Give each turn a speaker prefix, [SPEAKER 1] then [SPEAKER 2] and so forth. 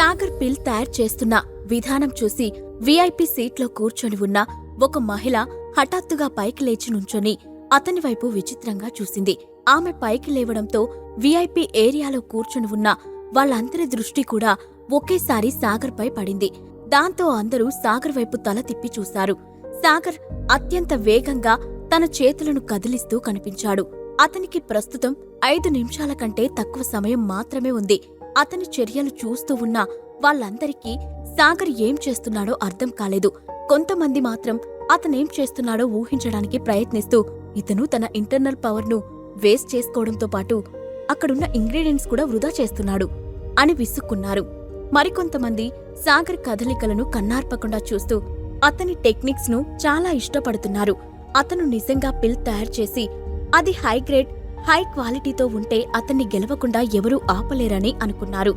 [SPEAKER 1] సాగర్ పిల్ తయారు చేస్తున్న విధానం చూసి వీఐపీ సీట్లో కూర్చొని ఉన్న ఒక మహిళ హఠాత్తుగా పైకి లేచి నుంచొని అతని వైపు విచిత్రంగా చూసింది. ఆమె పైకి లేవడంతో వీఐపీ ఏరియాలో కూర్చొని ఉన్న వాళ్ళందరి దృష్టి కూడా ఒకేసారి సాగర్పై పడింది. దాంతో అందరూ సాగర్ వైపు తల తిప్పి చూశారు. సాగర్ అత్యంత వేగంగా తన చేతులను కదిలిస్తూ కనిపించాడు. అతనికి ప్రస్తుతం ఐదు నిమిషాల కంటే తక్కువ సమయం మాత్రమే ఉంది. అతని చర్యలు చూస్తూ ఉన్న వాళ్ళందరికీ సాగర్ ఏం చేస్తున్నాడో అర్థం కాలేదు. కొంతమంది మాత్రం అతనేం చేస్తున్నాడో ఊహించడానికి ప్రయత్నిస్తూ ఇతను తన ఇంటర్నల్ పవర్ను వేస్ట్ చేసుకోవడంతో పాటు అక్కడున్న ఇంగ్రీడియంట్స్ కూడా వృధా చేస్తున్నాడు అని విసుక్కున్నారు. మరికొంతమంది సాగర్ కదలికలను కన్నార్పకుండా చూస్తూ అతని టెక్నిక్స్ను చాలా ఇష్టపడుతున్నారు. అతను నిజంగా పిల్ తయారు చేసి అది హైగ్రేడ్ హై క్వాలిటీతో ఉంటే అతన్ని గెలవకుండా ఎవరూ ఆపలేరని అనుకున్నారు.